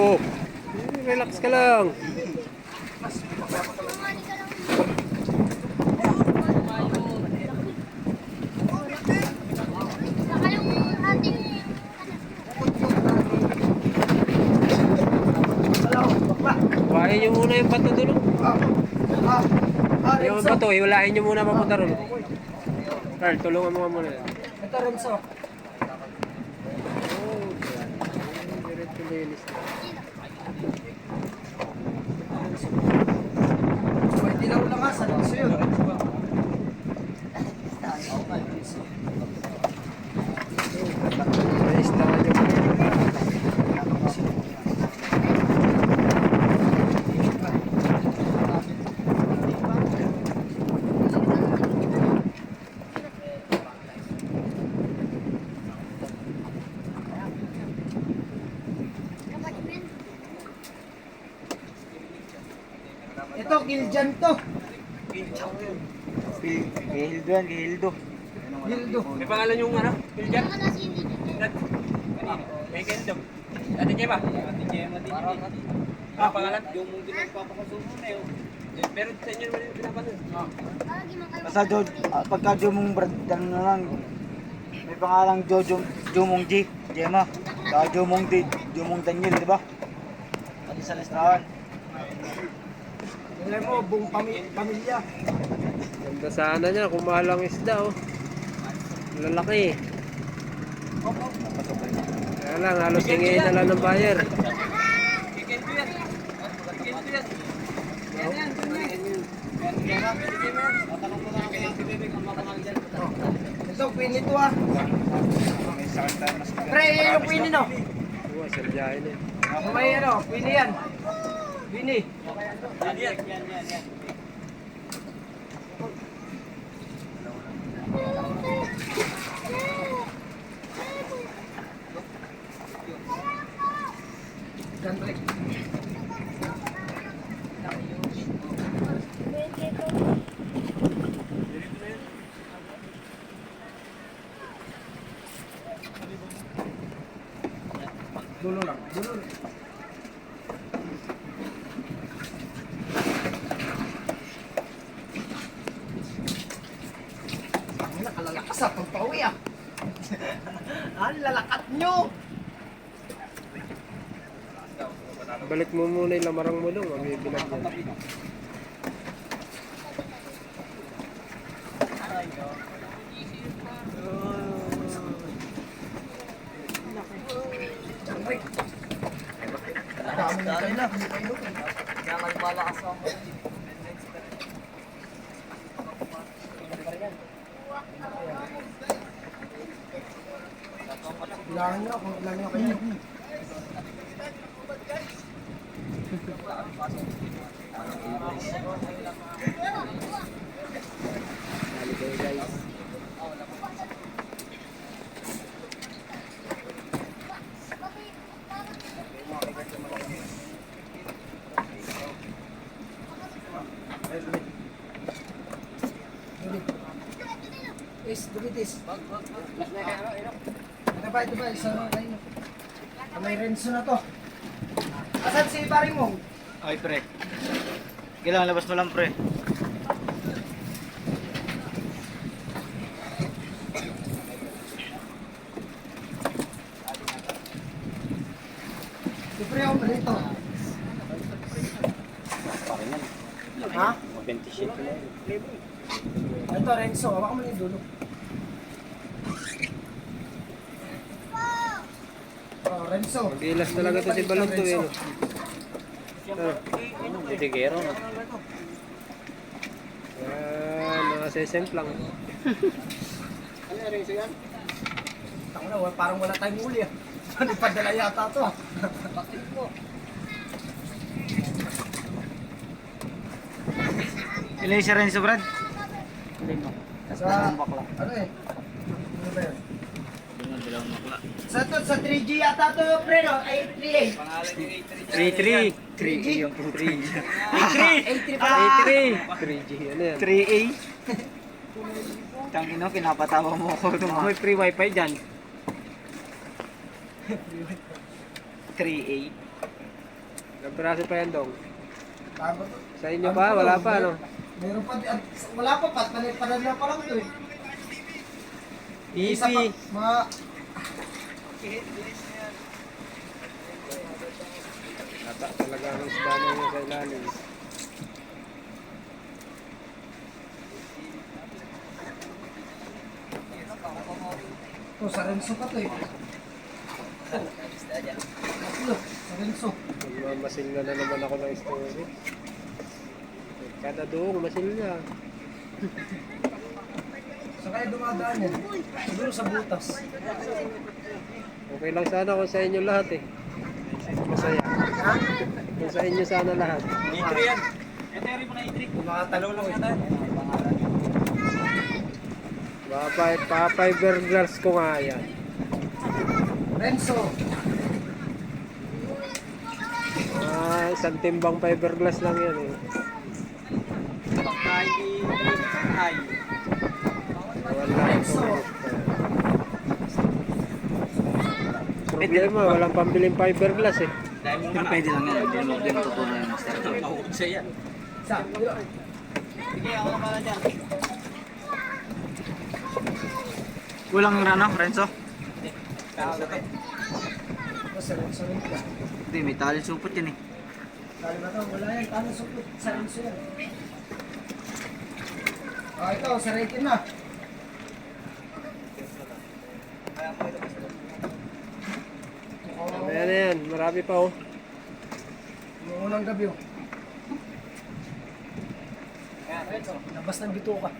Oh, relax ka lang. Kuhain nyo muna yung bato doon. Ah, Yung bato, hiwalain nyo muna papunta ron. Carl, tulungan mo muna. Ito. Oh, diretso linis na. Pwede lang lang ha, sa Renzo yun. Nice na nyo. Ito, Giljan to. Gihildo yan, gihildo. Gildo. May pangalan yung ano? Hindi Dad? May kendo. Ate Jema? Ate Jema. Ah, pangalan? Yung mong ginagpapakasumo na yun. Pero sa inyo naman yung pinapanood. Basta Jo, ah, pagka Jomong Brad, ano na lang. May pangalang Jojo, Jomong G, Jema. Saka Jomong D, Jomong Daniel, di ba? Pati sa listahan. Alam mo, buong pami- pamilya. Ganda sana niya, kung mahal ang isda, oh. Lalaki. Kaya lang, halos hingin na lang ng buyer. Kikendo yan. Kikendo yan. Yan yan. Yan yan. Ito, Queenie to ah. Pre, yung Queenie no. Oo, sarjahin eh. May ano, Queenie yan. Queenie. Yan yan. Yan yan. Dulo lang, dulo lang. Ang nakalalakas ah, pagpawi ah. Ang lalakat nyo! Balik mo muna yung lamarang mo doon, mabibilag yan. Dami na. Kaya malakas ako. Ilangan nyo kung ilan nyo kayo. Dali kayo guys. Is, dumitis. Ito ba, ito ba, isa na kayo. May Renzo na to. Asan si paring mo? Ay, pre. Kailangan labas mo lang, pre. Si pre ako rito. Ha? Ito, Renzo. Hawak mo na yung dulo. Renzo. Gilas talaga to si Balon to eh. no? Ah, Tigero no? Yan, mga sesemplang. Tako na, wa- parang wala tayong uli ah. Ano padala yata to ah. Ilan si Renzo, Brad? Sa, ano eh? Ano ba yun? Sa to, sa 3G yata to, pre, no? Ay, 3A. 3-3. 3A yung 3. 83 pala. 3-3. 3G, ano yan? 3A? Tangino, pinapatawa mo ako ito. May free wifi dyan. 3A. Ilang piraso pa yan, Dong? Sa inyo pa? Wala pa, ano? Meron pa, wala pa, pat, panay pa na pa lang to eh. Pa, mga, Tata talaga ang isda na yun sa ilalim. to, sa Renzo pa to eh. Tatlo, sa Renzo. Magmamasil na na naman ako ng story. Kada doong, masil niya. Sa kaya dumadaan yan? Siguro sa butas. Okay lang sana kung sa inyo lahat eh. Masaya. Kung sa inyo sana lahat. Itri yan. Yung mo na itri. Mga talo lang yan. Papay, papay burgers ko nga yan. Renzo. Ah, isang timbang fiberglass lang yan eh. Pagkain di Wala Problema, walang pambiling fiberglass eh. Dahil mo Pero pwede lang yan. Hindi mo din tutunan yung master. Mahukod siya yan. Sa, Sige, ako na dyan. Kulang yung ano, Renzo? Hindi, may tali supot yan eh. Kali ba to? Wala yan, talo sa sa Renzo yan. Ah, ito, sa Rekin na. Na yan, marami pa oh. Yung unang gabi oh. Labas ng bituka.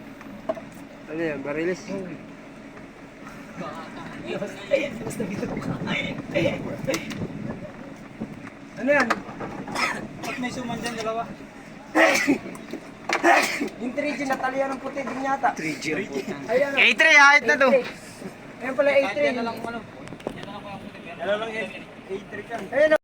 Ano yan, barilis? Labas ng bituka. ano yan? Ba't may suman dyan, dalawa? Yung 3G na talian ng puti din yata. 3G ang putang. Ayan oh. A3, ahit na to. Ayan pala Kahit 8 yan na lang ano. Yan na lang ako. Yan na lang 8 ka. Ayan oh.